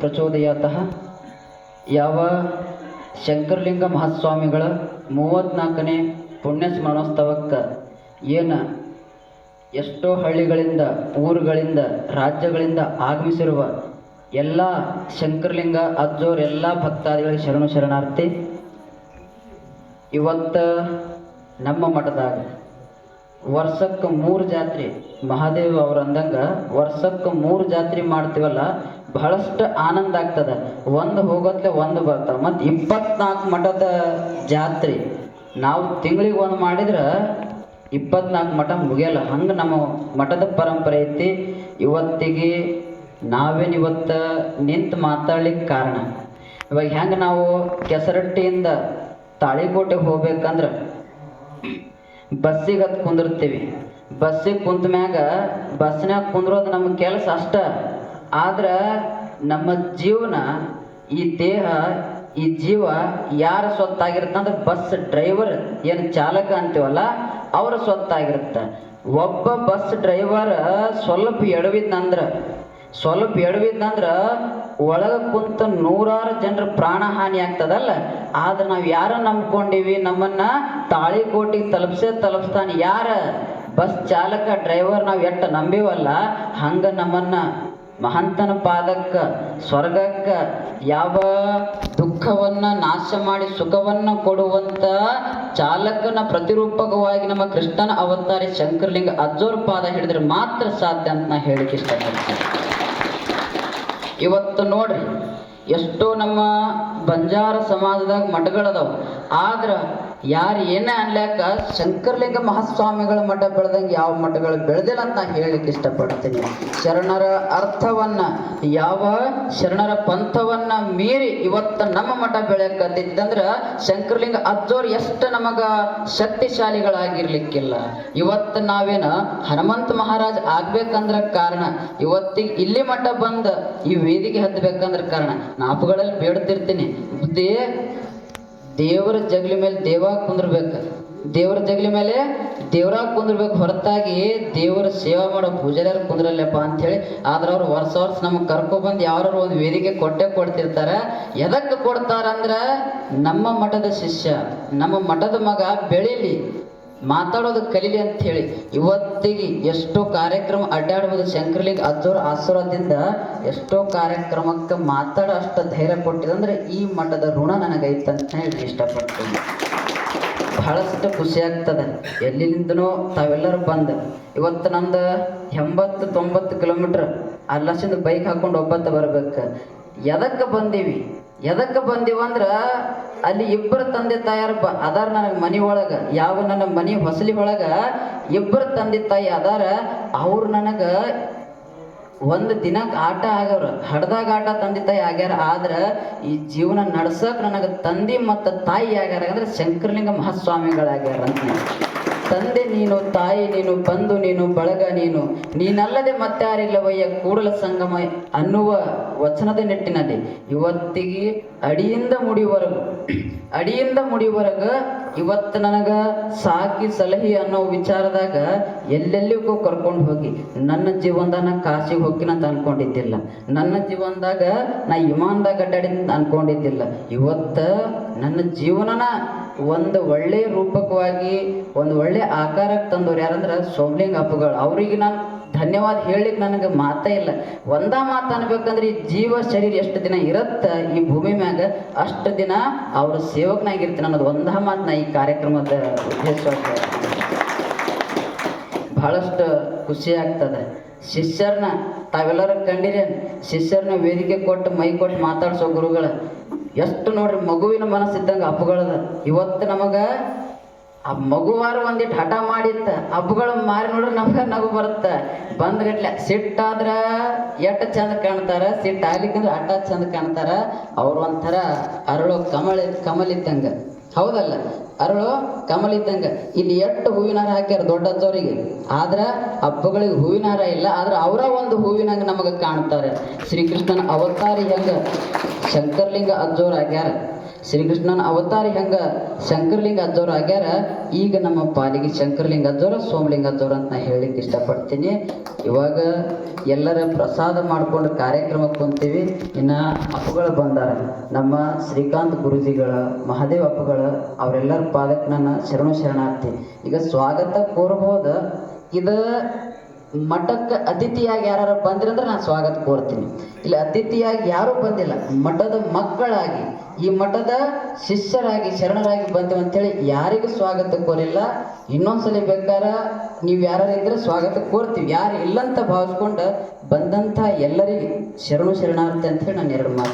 ಪ್ರಚೋದಯಾತಃ. ಯಾವ ಶಂಕರಲಿಂಗ ಮಹಾಸ್ವಾಮಿಗಳ ಮೂವತ್ತ್ನಾಲ್ಕನೇ ಪುಣ್ಯ ಸ್ಮರಣೋತ್ಸವಕ್ಕೆ ಏನು ಎಷ್ಟೋ ಹಳ್ಳಿಗಳಿಂದ, ಊರುಗಳಿಂದ, ರಾಜ್ಯಗಳಿಂದ ಆಗಮಿಸಿರುವ ಎಲ್ಲ ಶಂಕರಲಿಂಗ ಅಜ್ಜೋರ್ ಎಲ್ಲ ಭಕ್ತಾದಿಗಳಿಗೆ ಶರಣು ಶರಣಾರ್ಥಿ, ಇವತ್ತು ನಮ್ಮ ಮಠದಾಗ ವರ್ಷಕ್ಕೆ ಮೂರು ಜಾತ್ರೆ. ಮಹಾದೇವ್ ಅವ್ರ ಅಂದಂಗ ವರ್ಷಕ್ಕೆ ಮೂರು ಜಾತ್ರೆ ಮಾಡ್ತೀವಲ್ಲ ಬಹಳಷ್ಟು ಆನಂದ ಆಗ್ತದ. ಒಂದು ಹೋಗೋತ್ಲೆ ಒಂದು ಬರ್ತಾವ. ಮತ್ತು ಇಪ್ಪತ್ನಾಲ್ಕು ಮಠದ ಜಾತ್ರೆ, ನಾವು ತಿಂಗಳಿಗೆ ಒಂದು ಮಾಡಿದ್ರೆ ಇಪ್ಪತ್ನಾಲ್ಕು ಮಠ ಮುಗಿಯಲ್ಲ. ಹಂಗೆ ನಮ್ಮ ಮಠದ ಪರಂಪರೆ ಐತಿ. ಇವತ್ತಿಗೆ ನಾವೇನು ಇವತ್ತು ನಿಂತು ಮಾತಾಡ್ಲಿಕ್ಕೆ ಕಾರಣ? ಇವಾಗ ಹೆಂಗೆ ನಾವು ಕೆಸರಟ್ಟಿಯಿಂದ ತಾಳಿಕೋಟೆಗೆ ಹೋಗ್ಬೇಕಂದ್ರೆ ಬಸ್ಸಿಗೆ ಹತ್ತು ಕುಂದಿರ್ತೀವಿ. ಬಸ್ಸಿಗೆ ಕುಂತ ಮ್ಯಾಗ ಬಸ್ನ್ಯಾಗ ಕುಂದ್ರೋದು ನಮ್ಮ ಕೆಲಸ ಅಷ್ಟ. ಆದ್ರೆ ನಮ್ಮ ಜೀವನ, ಈ ದೇಹ, ಈ ಜೀವ ಯಾರ ಸ್ವತ್ತಾಗಿರುತ್ತೆ ಬಸ್ ಡ್ರೈವರ್, ಏನು ಚಾಲಕ ಅಂತೀವಲ್ಲ, ಅವ್ರ ಸ್ವತ್ತಾಗಿರುತ್ತ ಒಬ್ಬ ಬಸ್ ಡ್ರೈವರ್ ಸ್ವಲ್ಪ ಎಡವಿದ್ನಂದ್ರೆ, ಸ್ವಲ್ಪ ಎಡವಿದ್ನಂದ್ರ ಒಳಗೆ ಕುಂತ ನೂರಾರು ಜನರ ಪ್ರಾಣ ಹಾನಿ ಆಗ್ತದಲ್ಲ? ಆದ್ರೆ ನಾವು ಯಾರ ನಂಬ್ಕೊಂಡಿವಿ? ನಮ್ಮನ್ನ ತಾಳಿಕೋಟಿಗೆ ತಲುಪ್ಸೇ ತಲುಪಿಸ್ತಾನೆ. ಯಾರ? ಬಸ್ ಚಾಲಕ, ಡ್ರೈವರ್ ನಾವು ಎಟ್ಟ ನಂಬಿವಲ್ಲ, ಹಂಗ ನಮ್ಮನ್ನ ಮಹಂತನ ಪಾದಕ್ಕ, ಸ್ವರ್ಗಕ್ಕ ಯಾವ ದುಃಖವನ್ನ ನಾಶ ಮಾಡಿ ಸುಖವನ್ನ ಕೊಡುವಂತ ಚಾಲಕನ ಪ್ರತಿರೂಪಕವಾಗಿ ನಮ್ಮ ಕೃಷ್ಣನ ಅವತಾರಿ ಶಂಕರಲಿಂಗ ಅಜ್ಜೋರ್ ಪಾದ ಹಿಡಿದ್ರೆ ಮಾತ್ರ ಸಾಧ್ಯ ಅಂತ ನಾ ಹೇಳಿಕ್ಕೆ ಇಷ್ಟಪಡ್ತೀನಿ. ಇವತ್ತು ನೋಡ್ರಿ, ಎಷ್ಟೋ ನಮ್ಮ ಬಂಜಾರ ಸಮಾಜದಾಗ ಮಠಗಳದಾವ. ಆದ್ರ ಯಾರು ಏನೇ ಅನ್ಲಾಕ ಶಂಕರಲಿಂಗ ಮಹಾಸ್ವಾಮಿಗಳ ಮಠ ಬೆಳೆದಂಗೆ ಯಾವ ಮಠಗಳು ಬೆಳೆದಿಲ್ಲ ಅಂತ ನಾ ಹೇಳಲಿಕ್ಕೆ ಇಷ್ಟಪಡ್ತೀನಿ. ಶರಣರ ಅರ್ಥವನ್ನ, ಯಾವ ಶರಣರ ಪಂಥವನ್ನ ಮೀರಿ ಇವತ್ತು ನಮ್ಮ ಮಠ ಬೆಳೆಯಕತ್ತಿತ್ತಂದ್ರ ಶಂಕರಲಿಂಗ ಅಜ್ಜೋರ್ ಎಷ್ಟು ನಮಗ ಶಕ್ತಿಶಾಲಿಗಳಾಗಿರ್ಲಿಕ್ಕಿಲ್ಲ. ಇವತ್ತು ನಾವೇನ ಹನುಮಂತ ಮಹಾರಾಜ್ ಆಗ್ಬೇಕಂದ್ರ ಕಾರಣ, ಇವತ್ತಿಗೆ ಇಲ್ಲಿ ಮಠ ಬಂದ ಈ ವೇದಿಕೆ ಹತ್ತಬೇಕಂದ್ರ ಕಾರಣ ನಾಪುಗಳಲ್ಲಿ ಬೇಡ್ತಿರ್ತೀನಿ. ದೇ ದೇವರ ಜಗಲಿ ಮೇಲೆ ದೇವ ಕುಂದಿರ್ಬೇಕು. ದೇವರ ಜಗಲಿ ಮೇಲೆ ದೇವರಾಗ ಕುಂದಿರ್ಬೇಕು. ಹೊರತಾಗಿ ದೇವರ ಸೇವಾ ಮಾಡೋ ಪೂಜಾರ ಕುಂದ್ರಲ್ಲಪ್ಪ ಅಂಥೇಳಿ. ಆದ್ರೆ ಅವ್ರು ವರ್ಷ ವರ್ಷ ನಮಗೆ ಕರ್ಕೊಬಂದು ಯಾರು ಒಂದು ವೇದಿಕೆ ಕೊಟ್ಟೆ ಕೊಡ್ತಿರ್ತಾರೆ. ಎದಕ್ಕೆ ಕೊಡ್ತಾರಂದ್ರೆ ನಮ್ಮ ಮಠದ ಶಿಷ್ಯ, ನಮ್ಮ ಮಠದ ಮಗ ಬೆಳೀಲಿ. ಮಾತಾಡೋದು ಕಲೀಲಿ ಅಂತ ಹೇಳಿ ಇವತ್ತಿಗೆ ಎಷ್ಟೋ ಕಾರ್ಯಕ್ರಮ ಅಡ್ಡಾಡ್ಬೋದು. ಶಂಕರಲಿಂಗ ಅಜ್ಜೋರ ಆಶೀರ್ವಾದದಿಂದ ಎಷ್ಟೋ ಕಾರ್ಯಕ್ರಮಕ್ಕೆ ಮಾತಾಡೋ ಅಷ್ಟು ಧೈರ್ಯ ಕೊಟ್ಟಿದಂದ್ರೆ ಈ ಮಠದ ಋಣ ನನಗೈತೆ ಅಂತ ಹೇಳಿ ಇಷ್ಟಪಡ್ತೀನಿ. ಬಹಳಷ್ಟು ಖುಷಿ ಆಗ್ತದೆ. ಎಲ್ಲಿಂದನೋ ತಾವೆಲ್ಲರೂ ಬಂದು. ಇವತ್ತು ನಂದು ಎಂಬತ್ತು ತೊಂಬತ್ತು ಕಿಲೋಮೀಟ್ರ್ ಅಲ್ಲಸಿಂದ ಬೈಕ್ ಹಾಕೊಂಡು ಒಬ್ಬತ್ತ ಬರ್ಬೇಕು. ಎದಕ್ಕೆ ಬಂದೀವಿ? ಎದಕ್ಕೆ ಬಂದಿವಂದ್ರೆ ಅಲ್ಲಿ ಇಬ್ಬರು ತಂದೆ ತಾಯಾರ ಬ, ಅದಾರ ನನಗೆ ಮನೆ ಒಳಗೆ, ಯಾವ ನನ್ನ ಮನೆ ಹೊಸಲಿ ಒಳಗೆ ಇಬ್ಬರು ತಂದೆ ತಾಯಿ ಅದಾರ, ಅವ್ರು ನನಗೆ ಒಂದು ದಿನಕ್ಕೆ ಆಟ ಆಗ್ಯವ್ರ ಹಡ್ದಾಗ ಆಟ ತಂದೆ ತಾಯಿ ಆಗ್ಯಾರ, ಆದ್ರೆ ಈ ಜೀವನ ನಡ್ಸಕ್ ನನಗೆ ತಂದೆ ಮತ್ತು ತಾಯಿ ಆಗ್ಯಾರ, ಅಂದ್ರೆ ಶಂಕರಲಿಂಗ ಮಹಾಸ್ವಾಮಿಗಳಾಗ್ಯಾರ ಅಂತ ತಂದೆ ನೀನು, ತಾಯಿ ನೀನು, ಬಂಧು ನೀನು, ಬಳಗ ನೀನು, ನೀನಲ್ಲದೆ ಮತ್ತಾರಿಲ್ಲವಯ್ಯ, ಕೂಡಲ ಸಂಗಮ ಅನ್ನುವ ವಚನದ ನಿಟ್ಟಿನಲ್ಲಿ ಇವತ್ತಿಗೆ ಅಡಿಯಿಂದ ಮುಡಿವರೆಗೂ, ಅಡಿಯಿಂದ ಮುಡಿವರೆಗ ಇವತ್ತು ನನಗೆ ಸಾಕಿ ಸಲಹೆ ಅನ್ನೋ ವಿಚಾರದಾಗ ಎಲ್ಲೆಲ್ಲಿಗೂ ಕರ್ಕೊಂಡು ಹೋಗಿ, ನನ್ನ ಜೀವನದಾಗ ನಾ ಕಾಶಿಗೆ ಹೋಗಿನಂತ ಅನ್ಕೊಂಡಿದ್ದಿಲ್ಲ. ನನ್ನ ಜೀವನದಾಗ ನಾ ಇಮಾನ್ದಾಗ ಅಡ್ಡಾಡಿ ಅಂತ ಅನ್ಕೊಂಡಿದ್ದಿಲ್ಲ. ಇವತ್ತು ನನ್ನ ಜೀವನನ ಒಂದು ಒಳ್ಳೆ ರೂಪಕವಾಗಿ, ಒಂದು ಒಳ್ಳೆ ಆಕಾರಕ್ಕೆ ತಂದವ್ರು ಯಾರಂದ್ರೆ ಸೋಮ್ಲಿಂಗ ಅಪ್ಪಗಳು. ಅವ್ರಿಗೆ ನಾನು ಧನ್ಯವಾದ ಹೇಳಲಿಕ್ಕೆ ನನಗೆ ಮಾತೇ ಇಲ್ಲ. ಒಂದ ಮಾತು ಅನ್ಬೇಕಂದ್ರೆ ಈ ಜೀವ ಶರೀರ ಎಷ್ಟು ದಿನ ಇರುತ್ತ, ಈ ಭೂಮಿ ಮ್ಯಾಗ ಅಷ್ಟು ದಿನ ಅವ್ರ ಸೇವಕನಾಗಿರ್ತೀನಿ ಅನ್ನೋದು ಒಂದ ಮಾತನ್ನ ಈ ಕಾರ್ಯಕ್ರಮದ ಉದ್ದೇಶ ಬಹಳಷ್ಟು ಖುಷಿ ಆಗ್ತದೆ. ಶಿಷ್ಯರನ್ನ ತಾವೆಲ್ಲರೂ ಕಂಡಿರೇನು ಶಿಷ್ಯರನ್ನ ವೇದಿಕೆ ಕೊಟ್ಟು, ಮೈ ಕೊಟ್ಟು ಮಾತಾಡ್ಸೋ ಗುರುಗಳ, ಎಷ್ಟು ನೋಡ್ರಿ ಮಗುವಿನ ಮನಸ್ಸಿದ್ದಂಗೆ ಅಪ್ಪಗಳದ ಇವತ್ತು ನಮಗೆ ಆ ಮಗುವಾರ ಒಂದಿಟ್ಟು ಹಠ ಮಾಡಿತ್ತ, ಹಬ್ಬಗಳ ಮಾರಿ ನೋಡ್ರೆ ನಮ್ಗೆ ನಗು ಬರುತ್ತೆ. ಬಂದ್ಗಟ್ಲೆ ಸಿಟ್ಟಾದ್ರ ಎಟ್ಟ ಚಂದ ಕಾಣ್ತಾರ ಸಿಟ್ಟು ಆಗ್ಲಿಕ್ಕಂದ್ರೆ ಹಠ ಚಂದ ಕಾಣ್ತಾರ. ಅವ್ರ ಒಂಥರ ಅರಳು ಕಮಲ ಕಮಲ ಇದ್ದಂಗ ಹೌದಲ್ಲ? ಅರಳು ಕಮಲ ಇದ್ದಂಗೆ ಇಲ್ಲಿ ಎಷ್ಟು ಹೂವಿನ ಹಾರ ಹಾಕ್ಯಾರ ದೊಡ್ಡದವರಿಗೆ ಆದ್ರೆ ಹಬ್ಬಗಳಿಗೆ ಹೂವಿನ ಹಾರ ಇಲ್ಲ, ಆದ್ರೆ ಅವರ ಒಂದು ಹೂವಿನಂಗೆ ನಮಗೆ ಕಾಣ್ತಾರೆ. ಶ್ರೀಕೃಷ್ಣನ ಅವತಾರಿ ಹೆಂಗ? ಶಂಕರ್ಲಿಂಗ ಅಜ್ಜೋರ್ ಆಗ್ಯಾರ. ಶ್ರೀಕೃಷ್ಣನ ಅವತಾರ ಹೆಂಗ ಶಂಕರಲಿಂಗ ಅಜ್ಜೋರ ಆಗ್ಯಾರ, ಈಗ ನಮ್ಮ ಪಾಲಿಗೆ ಶಂಕರಲಿಂಗ ಅಜ್ಜೋರ ಸೋಮಲಿಂಗ ಅಜ್ಜೋರ ಅಂತ ನಾ ಹೇಳಲಿಕ್ಕೆ ಇಷ್ಟಪಡ್ತೀನಿ. ಇವಾಗ ಎಲ್ಲರ ಪ್ರಸಾದ ಮಾಡಿಕೊಂಡು ಕಾರ್ಯಕ್ರಮಕ್ಕೆ ಕುಂತೀವಿ. ಇನ್ನು ಅಪ್ಪುಗಳು ಬಂದಾರ. ನಮ್ಮ ಶ್ರೀಕಾಂತ್ ಗುರುಜಿಗಳ, ಮಹಾದೇವ ಅಪ್ಪುಗಳ ಅವರೆಲ್ಲರ ಪಾದಕ್ಕೆ ನನ್ನ ಶರಣು ಶರಣಾರ್ಥಿ. ಈಗ ಸ್ವಾಗತ ಕೋರ್ಬೋದು ಇದು ಮಠಕ್ಕೆ ಅತಿಥಿಯಾಗಿ ಯಾರು ಬಂದಿರಂದ್ರೆ ನಾನು ಸ್ವಾಗತ ಕೋರ್ತೀನಿ. ಇಲ್ಲಿ ಅತಿಥಿಯಾಗಿ ಯಾರೂ ಬಂದಿಲ್ಲ. ಮಠದ ಮಕ್ಕಳಾಗಿ, ಈ ಮಠದ ಶಿಷ್ಯರಾಗಿ, ಶರಣರಾಗಿ ಬಂದೆವು ಅಂತೇಳಿ ಯಾರಿಗೂ ಸ್ವಾಗತ ಕೋರಿಲ್ಲ. ಇನ್ನೊಂದ್ಸಲಿ ಬೇಕಾರ ನೀವು ಯಾರು ಇದ್ರೆ ಸ್ವಾಗತ ಕೋರ್ತೀವಿ. ಯಾರು ಇಲ್ಲಂತ ಭಾವಿಸ್ಕೊಂಡು ಬಂದಂಥ ಎಲ್ಲರಿಗೆ ಶರಣು ಶರಣಾರ್ಥಿ ಅಂತ ಹೇಳಿ ನಾನು ಎರಡು ಮಾತು